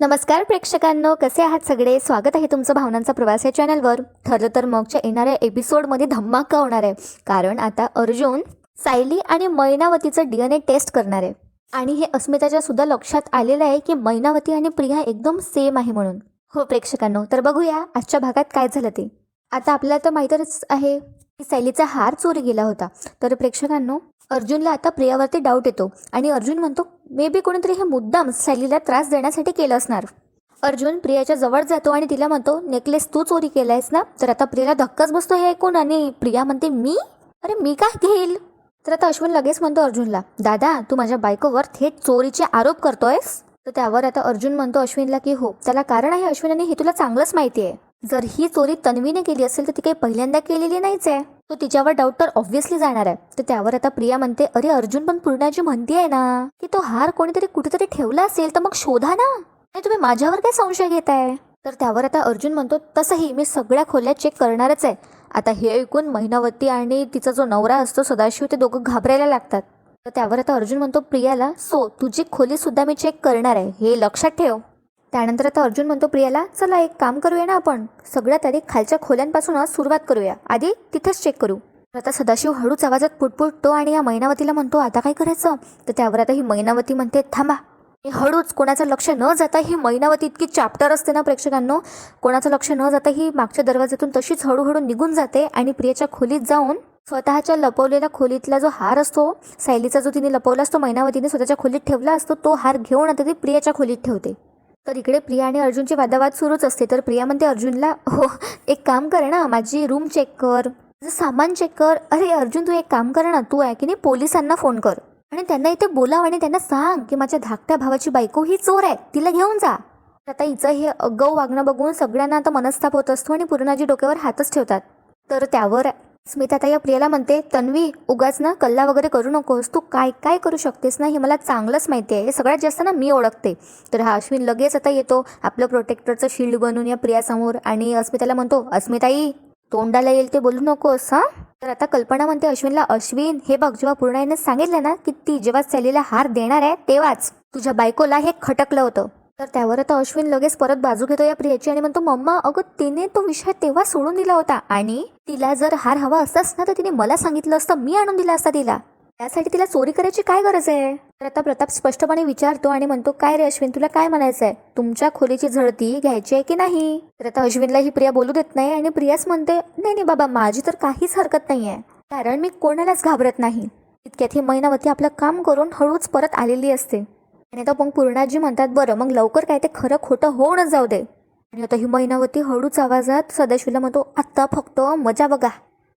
नमस्कार प्रेक्षकांनो कसे आहात सगळे? स्वागत आहे तुमचं भावनांचा प्रवास या चॅनलवर. ठरलं तर मगच्या येणाऱ्या एपिसोडमध्ये धमाका होणार आहे. कारण आता अर्जुन सायली आणि मैनावतीचं डी एन ए टेस्ट करणार आहे. आणि हे अस्मिताच्या सुद्धा लक्षात आलेलं आहे की मैनावती आणि प्रिया एकदम सेम आहे म्हणून. हो प्रेक्षकांनो तर बघूया आजच्या भागात काय झालं ते. आता आपल्याला तर माहीतच आहे की सायलीचा हार चोरी गेला होता. तर प्रेक्षकांनो अर्जुनला आता प्रियावरती डाऊट येतो. आणि अर्जुन म्हणतो मे बी कोणीतरी हे मुद्दाम सॅलीला त्रास देण्यासाठी केलं असणार. अर्जुन प्रियाच्या जवळ जातो आणि तिला म्हणतो नेकलेस तू चोरी केलायस ना? तर आता प्रियाला धक्काच बसतो हे ऐकून आणि प्रिया म्हणते मी? अरे मी काय घेईल? तर आता अश्विन लगेच म्हणतो अर्जुनला दादा तू माझ्या बायकोवर थेट चोरीचे आरोप करतोयस? तर त्यावर आता अर्जुन म्हणतो अश्विनला की हो त्याला कारण आहे अश्विन आणि हे तुला चांगलंच माहिती आहे जर ही चोरी तन्वीने केली असेल तर ती काही पहिल्यांदा केलेली नाहीच आहे. तो तिच्यावर डाऊट तर ऑब्व्हियसली जाणार आहे. तर त्यावर आता प्रिया म्हणते अरे अर्जुन पण पूर्णाची म्हणती आहे ना की तो हार कोणीतरी कुठेतरी ठेवला असेल तर मग शोधा ना. आणि तुम्ही माझ्यावर काय संशय घेताय? तर त्यावर आता अर्जुन म्हणतो तसंही मी सगळ्या खोल्या चेक करणारच आहे. आता हे ऐकून महिनावती आणि तिचा जो नवरा असतो सदाशिव ते दोघं घाबरायला लागतात. तर त्यावर आता अर्जुन म्हणतो प्रियाला सो तुझी खोली सुद्धा मी चेक करणार आहे. हे लक्षात ठेव. त्यानंतर आता अर्जुन म्हणतो प्रियाला चला एक काम करूया ना आपण. सगळ्यात आधी खालच्या खोल्यांपासूनच सुरुवात करूया. आधी तिथेच चेक करू. तर आता सदाशिव हळूच आवाजात पुटपुटतो आणि या मैनावतीला म्हणतो आता काय करायचं? तर त्यावर आता ही मैनावती म्हणते थांबा. हे हळूच कोणाचं लक्ष न जाता ही मैनावती इतकी चाप्टर असते ना प्रेक्षकांनो. कोणाचं लक्ष न जाता ही मागच्या दरवाजातून तशीच हळूहळू निघून जाते आणि प्रियाच्या खोलीत जाऊन स्वतःच्या लपवलेल्या खोलीतला जो हार असतो सायलीचा जो तिने लपवला असतो मैनावतीने स्वतःच्या खोलीत ठेवला असतो तो हार घेऊन आता ती प्रियाच्या खोलीत ठेवते. तर इकडे प्रिया आणि अर्जुनची वादावाद सुरूच असते. तर प्रिया म्हणते अर्जुनला हो एक काम कर ना माझी रूम चेक कर. सामान चेक कर. अरे अर्जुन तू एक काम कर ना तू आहे की नाही पोलिसांना फोन कर. आणि त्यांना इथे बोलाव आणि त्यांना सांग की माझ्या धाकट्या भावाची बायको ही चोर आहे तिला घेऊन जा. आता हिचं हे अगव वागणं बघून सगळ्यांना आता मनस्ताप होत असतो आणि पूर्णाजी डोक्यावर हातच ठेवतात. तर त्यावर स्मिता आता या प्रियाला म्हणते तन्वी उगाच ना कल्ला वगैरे करू नकोस. तू काय काय करू शकतेस ना हे मला चांगलंच माहिती आहे. हे सगळ्यात जास्त ना मी ओळखते. तर हा अश्विन लगेच आता येतो आपलं प्रोटेक्टरचं शिल्ड बनून या प्रियासमोर आणि अस्मिताला म्हणतो अस्मिताई तोंडाला येईल ते बोलू नकोस हां? तर आता कल्पना म्हणते अश्विनला अश्विन हे बघ जेव्हा पूर्णाईने सांगितलं ना की ती जेव्हा सॅलीला हार देणार आहे तेव्हाच तुझ्या बायकोला हे खटकलं होतं. तर त्यावर आता अश्विन लगेच परत बाजू घेतो या प्रियाची आणि म्हणतो मम्मा अगं तिने तो विषय तेव्हा सोडून दिला होता आणि तिला जर हार हवा असताच ना तर तिने मला सांगितलं असतं मी आणून दिला असता तिला. त्यासाठी तिला चोरी करायची काय गरज आहे? तर आता प्रताप स्पष्टपणे विचारतो आणि म्हणतो काय रे अश्विन तुला काय म्हणायचं आहे? तुमच्या खोलीची झडती घ्यायची आहे की नाही? तर आता अश्विनला ही प्रिया बोलू देत नाही आणि प्रियाच म्हणते नाही नाही बाबा माझी तर काहीच हरकत नाही आहे कारण मी कोणालाच घाबरत नाही. इतक्यात ही महिनावती आपलं काम करून हळूच परत आलेली असते. आणि आता मग पूर्णाजी म्हणतात बरं मग लवकर काय ते खरं खोटं होऊनच जाऊ दे. आणि आता ही महिनावती हळूच आवाजात सदाशिवला म्हणतो आत्ता फक्त मजा बघा.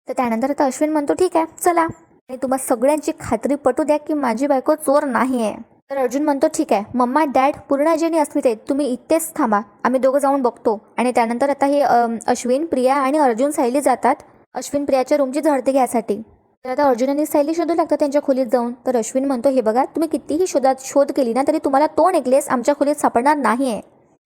तर त्यानंतर आता अश्विन म्हणतो ठीक आहे चला. आणि तुम्हाला सगळ्यांची खात्री पटू द्या की माझी बायको चोर नाही आहे तर अर्जुन म्हणतो ठीक आहे मम्मा डॅड पूर्णाजी आणि अस्मिते तुम्ही इथेच थांबा आम्ही दोघं जाऊन बघतो. आणि त्यानंतर आता हे अश्विन प्रिया आणि अर्जुन सायली जातात अश्विन प्रियाच्या रूमची झडती घ्यायसाठी. तर आता अर्जुन आणि सायली शोधू लागतात त्यांच्या खोलीत जाऊन. तर अश्विन म्हणतो हे बघा तुम्ही कितीही शोधात शोध केली ना तरी तुम्हाला तो नेकलेस आमच्या खोलीत सापडणार नाही आहे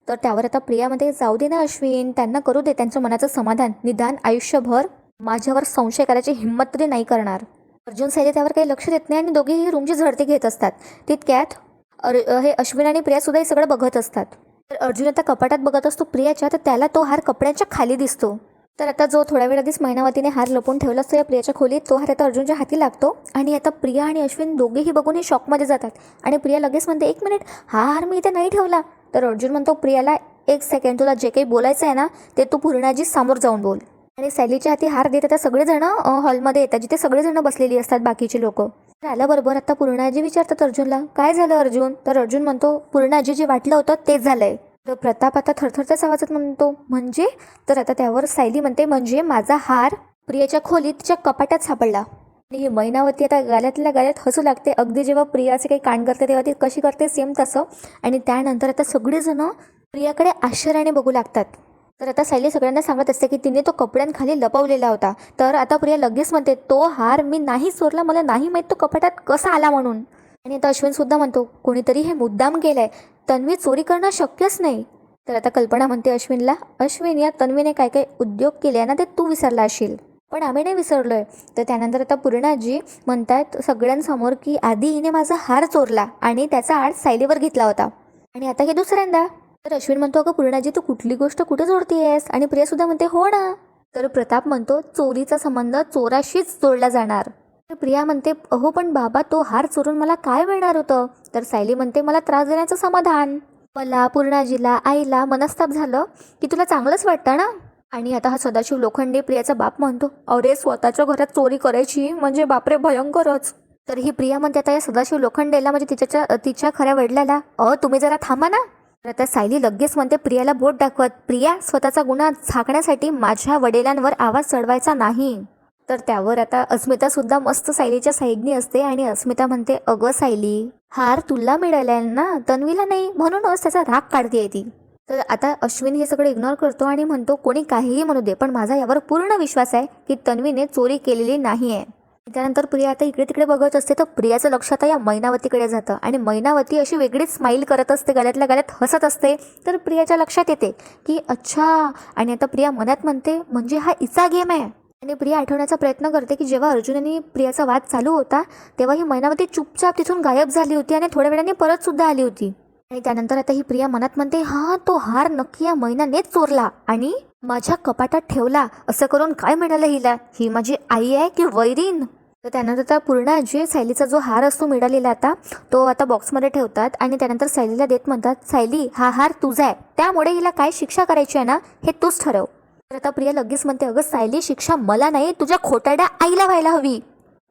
तर त्यावर आता प्रियामध्ये जाऊ दे ना अश्विन त्यांना करू दे त्यांच्या मनाचं समाधान. निदान आयुष्यभर माझ्यावर संशय करायची हिंमत तरी नाही करणार. अर्जुन सायली त्यावर काही लक्ष देत नाही आणि दोघेही रूमची झडती घेत असतात. तितक्यात अर हे अश्विन आणि प्रिया सुद्धा हे सगळं बघत असतात. तर अर्जुन आता कपाटात बघत असतो प्रियाच्या तर त्याला तो हार कपड्यांच्या खाली दिसतो. तर आता जो थोड्या वेळ आधीच मैनावतीने हार लपून ठेवला असतो या प्रियाच्या खोलीत तो हार आता अर्जुनच्या हाती लागतो. आणि आता प्रिया आणि अश्विन दोघेही बघून हे शॉकमध्ये जातात. आणि प्रिया लगेच म्हणते एक मिनिट हा हार मी इथे नाही ठेवला. तर अर्जुन म्हणतो प्रियाला एक सेकंड तुला जे काही बोलायचं आहे ना ते तू पूर्णाजी समोर जाऊन बोल. आणि सॅलीच्या हाती हार देत आता सगळेजण हॉलमध्ये येतात जिथे सगळेजण बसलेली असतात बाकीचे लोक. आल्याबरोबर आता पूर्णाजी विचारतात अर्जुनला काय झालं अर्जुन? तर अर्जुन म्हणतो पूर्णाजी जे वाटलं होतं तेच झालंय. तर प्रताप आता थरथरच्याच आवाजात म्हणतो म्हणजे? तर आता त्यावर सायली म्हणते म्हणजे माझा हार प्रियाच्या खोलीत तिच्या कपाटात सापडला. आणि ही मैनावती आता गाल्यातल्या गाल्यात हसू लागते. अगदी जेव्हा प्रियाचे काही कांड करते तेव्हा ती कशी करते सेम तसं. आणि त्यानंतर आता सगळेजण प्रियाकडे आश्चर्याने बघू लागतात. तर आता सायली सगळ्यांना सांगत असते की तिने तो कपड्यांखाली लपवलेला होता. तर आता प्रिया लगेच म्हणते तो हार मी नाही चोरला मला नाही माहीत तो कपाटात कसा आला म्हणून. आणि आता अश्विनसुद्धा म्हणतो कोणीतरी हे मुद्दाम केलंय. तन्वी चोरी करणं शक्यच नाही. तर आता कल्पना म्हणते अश्विनला अश्विन या तन्वीने काय काय उद्योग केले ना ते तू विसरला असशील पण आम्ही नाही विसरलोय. तर त्यानंतर आता पूर्णाजी म्हणतात सगळ्यांसमोर की आधी हिने माझा हार चोरला आणि त्याचा आड सायलीवर घेतला होता. आणि आता हे दुसऱ्यांदा. तर अश्विन म्हणतो अगं पूर्णाजी तू कुठली गोष्ट कुठे जोडतीयस? आणि प्रियासुद्धा म्हणते हो ना. तर प्रताप म्हणतो चोरीचा संबंध चोराशीच जोडला जाणार. तर प्रिया म्हणते अहो पण बाबा तो हार चोरून मला काय मिळणार होतं? तर सायली म्हणते मला त्रास देण्याचं समाधान. मला पूर्णाजीला आईला मनस्ताप झालं की तुला चांगलंच वाटतं ना? आणि आता हा सदाशिव लोखंडे प्रियाचा बाप म्हणतो अरे स्वतःच्या घरात चोरी करायची म्हणजे बापरे भयंकरच. तर ही प्रिया म्हणते आता या सदाशिव लोखंडेला म्हणजे तिच्याच्या तिच्या खऱ्या वडिलाला अ तुम्ही जरा थांबा ना. तर आता सायली लगेच म्हणते प्रियाला बोट दाखवत. प्रिया स्वतःचा गुन्हा झाकण्यासाठी माझ्या वडिलांवर आवाज चढवायचा नाही. तर त्यावर आता अस्मिता सुद्धा मस्त सायलीच्या साईडनी असते आणि अस्मिता म्हणते अगं सायली हार तुला मिळालाय ना? तन्वीला नाही. म्हणूनच त्याचा राग काढते ती. तर आता अश्विन हे सगळं इग्नोर करतो आणि म्हणतो कोणी काहीही म्हणू दे पण माझा यावर पूर्ण विश्वास आहे की तन्वीने चोरी केलेली नाही आहे त्यानंतर प्रिया आता इकडे तिकडे बघत असते तर प्रियाचं लक्ष आता या मैनावतीकडे जातं आणि मैनावती अशी वेगळीच स्माईल करत असते गळ्यातल्या गळ्यात हसत असते. तर प्रियाच्या लक्षात येते की अच्छा. आणि आता प्रिया मनात म्हणते म्हणजे हा इचा गेम आहे. आणि प्रिया आठवण्याचा प्रयत्न करते की जेव्हा अर्जुन आणि प्रियाचा वाद चालू होता तेव्हा ही मैनावती चुपचाप तिथून गायब झाली होती आणि थोड्या वेळाने परत सुद्धा आली होती. आणि त्यानंतर आता ही प्रिया मनात म्हणते हा तो हार नक्की या मैनानेच चोरला आणि माझ्या कपाटात ठेवला असं करून काय मिळालं हिला? ही माझी आई आहे की वैरीन तर त्यानंतर आता पूर्ण जे सायलीचा जो हार असतो मिळालेला आता तो आता बॉक्समध्ये ठेवतात आणि त्यानंतर सायलीला देत म्हणतात सायली हा हार तुझा आहे. त्यामुळे हिला काय शिक्षा करायची आहे ना हे तूच ठरव. तर आता प्रिया लगेच म्हणते अगं सायली शिक्षा मला नाही तुझ्या खोटाड्या आईला व्हायला हवी.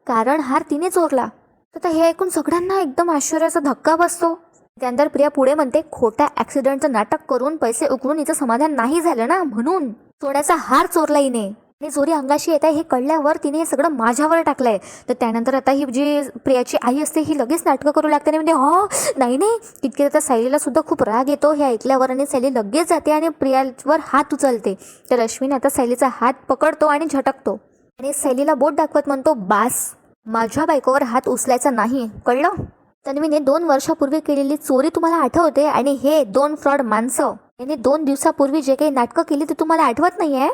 कारण हार तिने चोरला. तर हे ऐकून सगळ्यांना एकदम आश्चर्याचा धक्का बसतो. त्यानंतर प्रिया पुढे म्हणते खोट्या ऍक्सिडेंटचं नाटक करून पैसे उकळून हिचं समाधान नाही झालं ना म्हणून? सोन्याचा हार चोरला हिने. आणि जोरी अंगाशी येत आहे हे कळल्यावर तिने हे सगळं माझ्यावर टाकलंय. तर त्यानंतर आता ही जी प्रियाची आई असते ही लगेच नाटकं करू लागते आणि म्हणजे हो नाही नाही. तितके आता सायलीला सुद्धा खूप राग येतो हे ऐकल्यावर आणि सायली लगेच जाते आणि प्रियावर हात उचलते. तर अश्विन आता सायलीचा हात पकडतो आणि झटकतो. आणि सायलीला बोट दाखवत म्हणतो बास माझ्या बायकोवर हात उचलायचा नाही कळलं? तन्वीने दोन वर्षापूर्वी केलेली चोरी तुम्हाला आठवते आणि हे दोन फ्रॉड माणसं. यांनी दोन दिवसापूर्वी जे काही नाटकं केली ते तुम्हाला आठवत नाही आहे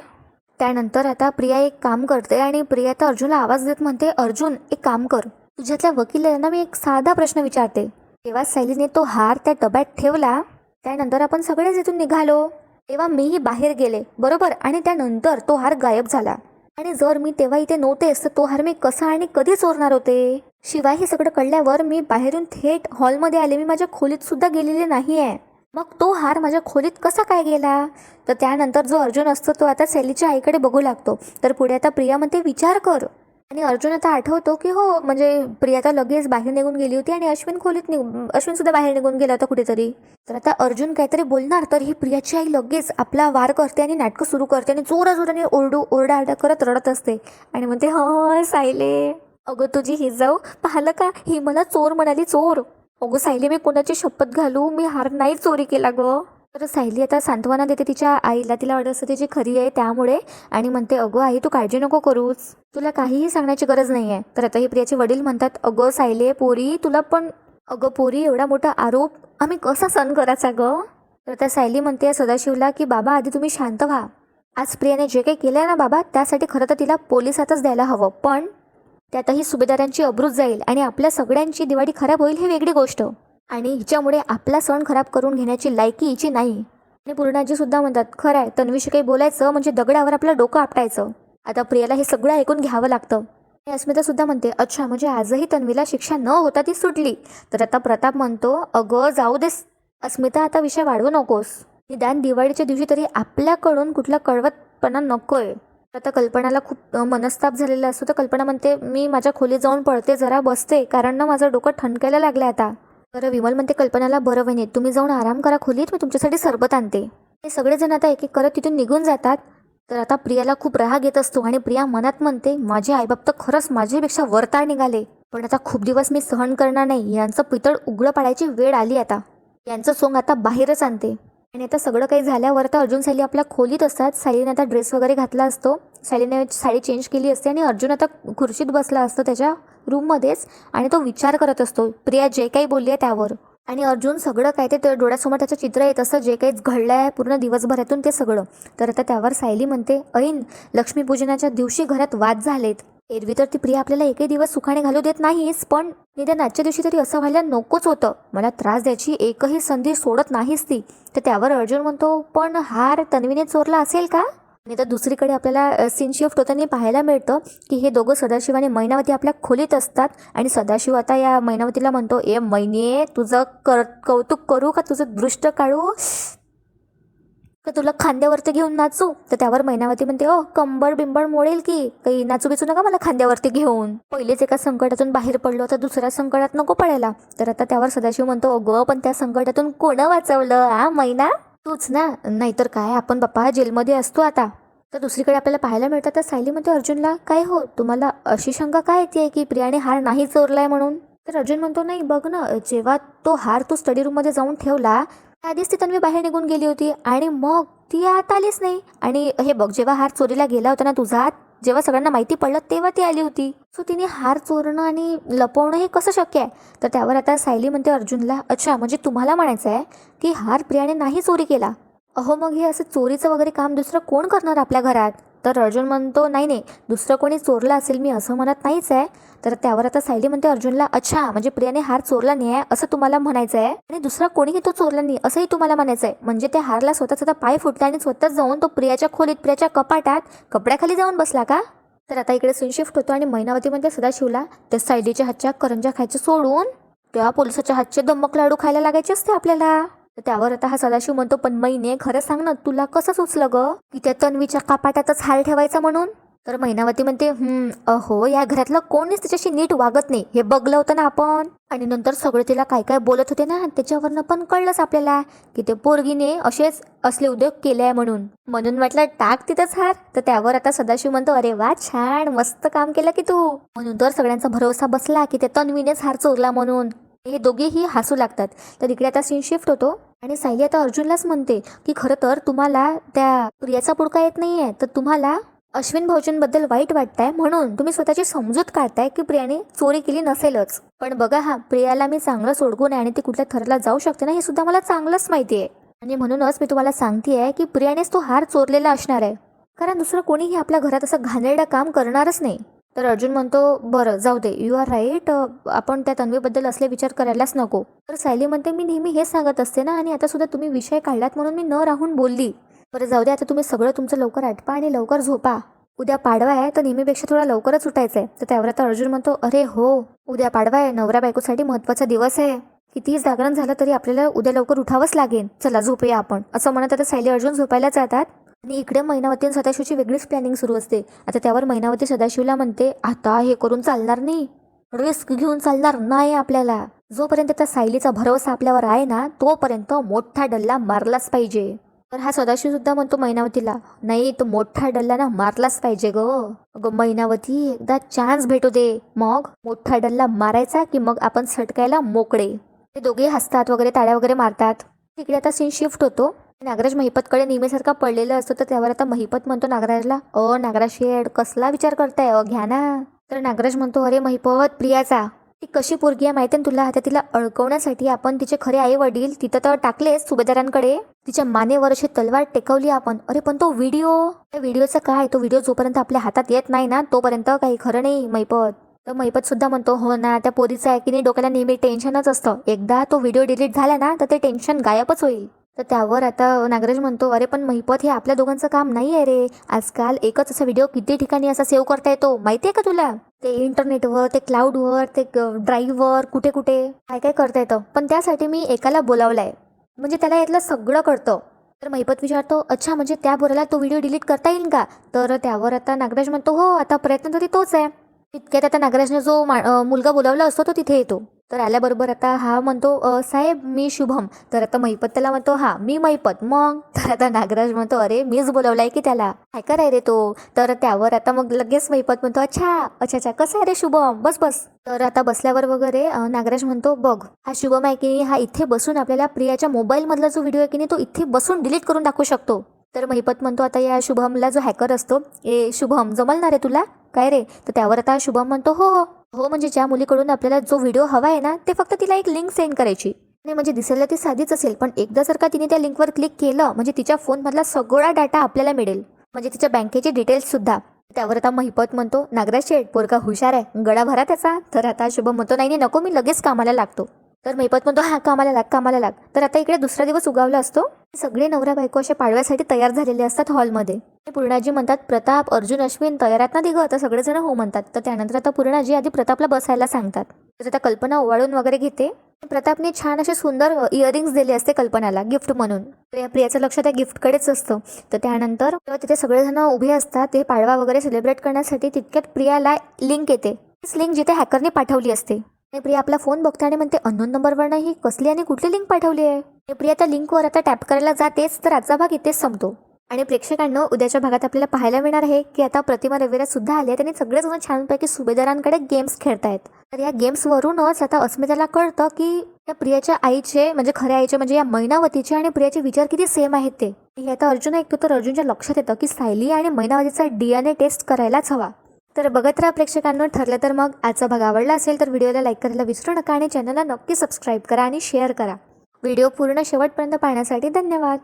त्यानंतर आता प्रिया एक काम करते आणि प्रिया आता अर्जुनला आवाज देत म्हणते अर्जुन एक काम कर. तुझ्यातल्या वकिलांना मी एक साधा प्रश्न विचारते. तेव्हा सैलीने तो हार त्या डब्यात ठेवला. त्यानंतर आपण सगळेच इथून निघालो. तेव्हा मीही बाहेर गेले बरोबर? आणि त्यानंतर तो हार गायब झाला. आणि जर मी तेव्हा इथे नव्हतेच तर तो हार मी कसा आणि कधी चोरणार होते? शिवाय हे सगळं कळल्यावर मी बाहेरून थेट हॉलमध्ये आले. मी माझ्या खोलीत सुद्धा गेलेले नाही आहे मग तो हार माझ्या खोलीत कसा काय गेला? तर त्यानंतर जो अर्जुन असतो तो आता सैलीच्या आईकडे बघू लागतो. तर पुढे आता प्रिया म्हणते विचार कर. आणि अर्जुन आता आठवतो की हो म्हणजे प्रिया तर लगेच बाहेर निघून गेली होती आणि अश्विन खोलीत निघ अश्विन सुद्धा बाहेर निघून गेला होता कुठेतरी. तर आता अर्जुन काहीतरी बोलणार तर ही प्रियाची आई लगेच आपला वार करते आणि नाटकं सुरू करते आणि जोराजोराने ओरडू ओरडाआरडा करत रडत असते. आणि म्हणते ह सायले. अगं तुझी ही जाऊ पाहिलं का? ही मला चोर म्हणाली चोर. अगं सायली मी कोणाची शपथ घालू? मी हार नाही चोरी केला गं. तर सायली आता सांत्वना देते तिच्या आईला. तिला वाटत असते तिची खरी आहे त्यामुळे. आणि म्हणते अगं आई तू काळजी नको करूच तुला काहीही सांगण्याची गरज नाही आहे तर आता ही प्रियाचे वडील म्हणतात अगं सायले पोरी तुला पण अगं पोरी एवढा मोठा आरोप? आम्ही कसा सहन करायचा गं? तर त्या सायली म्हणते सदाशिवला की बाबा आधी तुम्ही शांत व्हा. आज प्रियाने जे काही केलं ना बाबा त्यासाठी खरं तर तिला पोलिसातच द्यायला हवं. पण त्यातही सुभेदारांची अब्रूच जाईल आणि आपल्या सगळ्यांची दिवाळी खराब होईल ही वेगळी गोष्ट. आणि हिच्यामुळे आपला सण खराब करून घेण्याची लायकी हिची नाही. आणि पूर्णाजी सुद्धा म्हणतात खरं आहे तन्वीशी काही बोलायचं म्हणजे दगडावर आपलं डोकं आपटायचं. आता प्रियाला हे सगळं ऐकून घ्यावं लागतं. आणि अस्मिता सुद्धा म्हणते अच्छा म्हणजे आजही तन्वीला शिक्षा न होता ती सुटली. तर आता प्रताप म्हणतो अगं जाऊ देस. अस्मिता आता विषय वाढवू नकोस. निदान दिवाळीच्या दिवशी तरी आपल्याकडून कुठला कळवतपणा नकोय. आता कल्पनाला खूप मनस्ताप झालेला असतो. तर कल्पना म्हणते मी माझ्या खोलीत जाऊन पळते जरा बसते कारण ना माझं डोकं ठणकायला लागलं आता. तर विमल म्हणते कल्पनाला बरं वहिनी तुम्ही जाऊन आराम करा खोलीत मी तुमच्यासाठी सरबत आणते. हे सगळेजण आता एक एक करत तिथून निघून जातात. तर आता प्रियाला खूप राग येत असतो आणि प्रिया मनात म्हणते माझे आईबाप तर खरंच माझ्यापेक्षा वरताळ निघाले. पण आता खूप दिवस मी सहन करणार नाही. यांचं पितळ उघडं पाडायची वेळ आली आता. यांचं सोंग आता बाहेरच आणते. आणि आता सगळं काही झाल्यावर तर अर्जुन सायली आपल्या खोलीत असतात. सायलीने आता ड्रेस वगैरे घातला असतो. सायलीने साडी चेंज केली असते आणि अर्जुन आता खुर्शीत बसला असतो त्याच्या रूममध्येच आणि तो विचार करत असतो प्रिया जे काही बोलली आहे त्यावर. आणि अर्जुन सगळं काय ते त्या डोळ्यासमोर त्याचं चित्र येत असतं. जे काही घडलं आहे पूर्ण दिवसभरातून ते सगळं. तर आता त्यावर सायली म्हणते ऐन लक्ष्मीपूजनाच्या दिवशी घरात वाद झालेत. एरवी तर ती प्रिया आपल्याला एकही दिवस सुखाने घालू देत नाहीस पण निदान आजच्या दिवशी तरी असं व्हायला नकोच होतं. मला त्रास द्यायची एकही संधी सोडत नाहीस ती. तर त्यावर अर्जुन म्हणतो पण हार तन्वीने चोरला असेल का? आणि तर दुसरीकडे आपल्याला सीन शिफ्ट होताना पाहायला मिळतं की हे दोघं सदाशिव आणि मैनावती आपल्या खोलीत असतात. आणि सदाशिव आता या मैनावतीला म्हणतो ए मैने तुझं कर कौतुक करू का? तुझं दृष्ट काढू? का तुला खांद्यावरती घेऊन नाचू? तर त्यावर मैनावती म्हणते ओ कंबर बिंबर मोडेल की काही नाचू बिचू नका मला खांद्यावरती घेऊन. पहिलेच एका संकटातून बाहेर पडलो तर दुसऱ्या संकटात नको पडायला. तर आता त्यावर सदाशिव म्हणतो अगं पण त्या संकटातून कोण वाचवलं आ मैना? तूच ना नाहीतर काय आपण बाप्पा जेलमध्ये असतो आता. तर दुसरीकडे आपल्याला पाहायला मिळतं तर सायलीमध्ये अर्जुनला काय हो तुम्हाला अशी शंका काय येते की प्रियाने हार नाही चोरलाय म्हणून? तर अर्जुन म्हणतो नाही बघ ना जेव्हा तो हार तू स्टडी रूममध्ये जाऊन ठेवला आधीच ती तन्वी बाहेर निघून गेली होती आणि मग ती आत आलीच नाही. आणि हे बघ जेव्हा हार चोरीला गेला होता ना तुझा जेव्हा सगळ्यांना माहिती पडलं तेव्हा ती आली होती. सो तिने हार चोरणं आणि लपवणं हे कसं शक्य आहे? तर त्यावर आता सायली म्हणते अर्जुनला अच्छा म्हणजे तुम्हाला म्हणायचं आहे की हार प्रियाने नाही चोरी केला? अहो मग हे असं चोरीचं वगैरे काम दुसरं कोण करणार आपल्या घरात? तर अर्जुन म्हणतो नाही नाही दुसरं कोणी चोरलं असेल मी असं म्हणत नाहीच आहे. तर त्यावर आता सायली म्हणते अर्जुनला अच्छा म्हणजे प्रियाने हार चोरला नाही आहे असं तुम्हाला म्हणायचं आहे? आणि दुसरा कोणीही तो चोरला नाही असंही तुम्हाला म्हणायचं आहे. म्हणजे त्या हारला स्वतः स्वतः पाय फुटला आणि स्वतःच जाऊन तो प्रियाच्या खोलीत प्रियाच्या कपाटात कपड्याखाली जाऊन बसला का? तर आता इकडे सीन शिफ्ट होतो आणि मैनावती म्हणते सदाशिवला त्या सायलीच्या हातच्या करंजा खायचं सोडून त्या पोलिसाच्या हातचे दमक लाडू खायला लागायचे असते आपल्याला. तर त्यावर आता हा सदाशिव म्हणतो पण मैने खरं सांग ना तुला कसं सुचलं ग? की त्या तन्वीच्या कपाटातच हाल ठेवायचा म्हणून? तर महिनावती म्हणते हम्म अहो या घरातलं कोणीच त्याच्याशी नीट वागत नाही. हे बघलं होतं ना आपण. आणि नंतर सगळे तिला काय काय बोलत होते ना त्याच्यावरनं पण कळलंच आपल्याला की ते पोरगीने असेच असले उद्योग केले आहे म्हणून. म्हणून म्हटलं टाक तिथंच हार. तर त्यावर आता सदाशिव म्हणतो अरे वा छान मस्त काम केलं की तू. म्हणून तर सगळ्यांचा भरोसा बसला की ते तन्वीनेच हार चोरला म्हणून. हे दोघेही हसू लागतात. तर इकडे आता सीन शिफ्ट होतो आणि सायली आता अर्जुनलाच म्हणते की खरं तर तुम्हाला त्या प्रियाचा पुडका येत नाही आहे तर तुम्हाला अश्विन भाऊजींबद्दल वाईट वाटतंय. म्हणून तुम्ही स्वतःची समजूत काढताय की प्रियाने चोरी केली नसेलच. पण बघा हा प्रियाला मी चांगलं सोडगून आहे आणि ती कुठल्या थरला जाऊ शकते ना हे सुद्धा मला चांगलंच माहिती आहे आणि म्हणूनच मी तुम्हाला सांगते की प्रियानेच तो हार चोरलेला असणार आहे. कारण दुसरं कोणीही आपल्या घरात असं घाणेरडं काम करणारच नाही. तर अर्जुन म्हणतो बरं जाऊ दे. यू आर राईट आपण त्या तन्वीबद्दल असले विचार करायलाच नको. तर सायली म्हणते मी नेहमी हेच सांगत असते ना आणि आता सुद्धा तुम्ही विषय काढलात म्हणून मी न राहून बोलली. बरं जाऊ दे. आता तुम्ही सगळं तुमचं लवकर आटपा आणि लवकर झोपा. उद्या पाडवा आहे तर नेहमीपेक्षा थोडा लवकरच उठायचं आहे तर त्यावर आता अर्जुन म्हणतो अरे हो. उद्या पाडवा आहे. नवरा बायकोसाठी महत्त्वाचा दिवस आहे. कितीही जागरण झालं तरी आपल्याला उद्या लवकर उठावंच लागेल. चला झोपूया आपण. असं म्हणत आता सायली अर्जुन झोपायला जातात. आणि इकडे महिनावती आणि सदाशिवची वेगळीच प्लॅनिंग सुरू असते. आता त्यावर महिनावती सदाशिवला म्हणते आता हे करून चालणार नाही. रिस्क घेऊन चालणार नाही आपल्याला. जोपर्यंत त्या सायलीचा भरोसा आपल्यावर आहे ना तोपर्यंत मोठा डल्ला मारलाच पाहिजे. तर हा सदाशिव सुद्धा म्हणतो मैनावतीला नाही तो मोठा डल्ला ना मारलाच पाहिजे ग. अगं मैनावती एकदा चान्स भेटू दे. मग मोठा डल्ला मारायचा की मग आपण सटकायला मोकळे. ते दोघे हसतात वगैरे ताड्या वगैरे मारतात. तिकडे आता सीन शिफ्ट होतो. नागराज महिपतकडे नेहमीसारखा पडलेलं असतो तर त्यावर आता महिपत म्हणतो नागराजला. अ नागराज शेड कसला विचार करताय? अ घ्या ना. तर नागराज म्हणतो अरे महिपत प्रियाचा ती कशी पोरगी आहे माहिती तुला? आता तिला अडकवण्यासाठी आपण तिचे खरे आई वडील तिथं तर टाकलेच सुभेदारांकडे. तिच्या मानेवर अशी तलवार टेकवली आपण. अरे पण तो व्हिडिओ त्या व्हिडिओचा काय? तो व्हिडिओ जोपर्यंत आपल्या हातात येत नाही ना तोपर्यंत काही खरं नाही महिपत. तर महिपत सुद्धा म्हणतो हो ना त्या पोरीचं आहे की नाही डोक्याला नेहमी टेन्शनच असतं. एकदा तो व्हिडिओ डिलीट झाला ना तर ते टेन्शन गायबच होईल. तर त्यावर आता नागराज म्हणतो अरे पण महिपत हे आपल्या दोघांचं काम नाही आहे रे. आजकाल एकच असा व्हिडिओ किती ठिकाणी असा सेव्ह करता येतो माहिती आहे का तुला? ते इंटरनेटवर ते क्लाउडवर ते ड्राईव्हवर कुठे कुठे काय काय करता येतं. पण त्यासाठी मी एकाला बोलावलंय. म्हणजे त्याला यातलं सगळं कळतं. तर महिपत विचारतो अच्छा म्हणजे त्या बोराला तो व्हिडिओ डिलीट करता येईल का? तर त्यावर आता नागराज म्हणतो हो आता प्रयत्न तरी तोच आहे. तितक्यात आता नागराजने जो मा मुलगा बोलावला असतो तो तिथे येतो. तर आल्याबरोबर आता हा म्हणतो साहेब मी शुभम. तर आता महिपत त्याला म्हणतो हा मी महिपत मग? तर आता नागराज म्हणतो अरे मीच बोलवलाय की त्याला. काय आहे रे तो? तर त्यावर आता मग लगेच महिपत म्हणतो अच्छा अच्छा अच्छा कसं आहे रे शुभम? बस बस. तर आता बसल्यावर वगैरे नागराज म्हणतो बघ हा शुभम आहे की नाही, हा इथे बसून आपल्याला प्रियाच्या मोबाईलमधला जो व्हिडिओ आहे की नाही तो इथे बसून डिलीट करून टाकू शकतो. तर महिपत म्हणतो आता या शुभमला जो हॅकर असतो ए शुभम जमल ना रे तुला? काय रे? तर त्यावर आता शुभम म्हणतो हो हो. हो म्हणजे ज्या मुलीकडून आपल्याला जो व्हिडिओ हवा आहे ना ते फक्त तिला एक लिंक सेंड करायची. नाही म्हणजे दिसायला ती साधीच असेल पण एकदा जर का तिने त्या लिंकवर क्लिक केलं म्हणजे तिच्या फोनमधला सगळा डाटा आपल्याला मिळेल. म्हणजे तिच्या बँकेचे डिटेल्स सुद्धा. त्यावर आता महिपत म्हणतो नागराज शेठ पोरका हुशार आहे गळा भरा त्याचा. तर आता शुभम म्हणतो नाही नाही नको मी लगेच कामाला लागतो. तर मैपत म्हणतो हा कामाला लाग कामाला लाग. तर आता इकडे दुसरा दिवस उगावला असतो. सगळे नवरा बायको असे पाडव्यासाठी तयार झालेले असतात हॉलमध्ये. पूर्णाजी म्हणतात प्रताप अर्जुन अश्विन तयार आहेत ना दिघं तर सगळेजण हो म्हणतात. तर त्यानंतर आता पूर्णाजी आधी प्रतापला बसायला सांगतात. तर आता कल्पना ओवाळून वगैरे घेते. प्रतापने छान असे सुंदर इयरिंग्स दिले असते कल्पनाला गिफ्ट म्हणून. या प्रियाचं लक्ष त्या गिफ्टकडेच असतं. तर त्यानंतर तेव्हा तिथे सगळेजण उभे असतात. ते पाडवा वगैरे सेलिब्रेट करण्यासाठी तितक्यात प्रियाला लिंक येते. तीच लिंक जिथे हॅकरने पाठवली असते. प्रिया आपला फोन बघते आणि म्हणते अननोन नंबरवर ही कसली आणि कुठली लिंक पाठवली आहे? प्रिया त्या लिंकवर आता टॅप करायला जातेच तर आजचा भाग इथेच संपतो. आणि प्रेक्षकांना उद्याच्या भागात आपल्याला पाहायला मिळणार आहे की आता प्रतिमा रविरा सुद्धा आली आहे. त्यांनी सगळेजण छानपैकी सुभेदारांकडे गेम्स खेळतायत. तर या गेम्सवरूनच आता अस्मिताला कळतं की या प्रियाच्या आईचे म्हणजे खऱ्या आईचे म्हणजे या मैनावतीचे आणि प्रियाचे विचार किती सेम आहेत ते. हे आता अर्जुन ऐकतो तर अर्जुनच्या लक्षात येतं की सायली आणि मैनावतीचा डीएनए टेस्ट करायलाच हवा. तर बघत राहा प्रेक्षकांना ठरलं तर मग आजचा भाग आवडला असेल तर व्हिडिओला लाईक करायला विसरू नका आणि चॅनलला नक्की सबस्क्राईब करा आणि शेअर करा. व्हिडिओ पूर्ण शेवटपर्यंत पाहण्यासाठी धन्यवाद.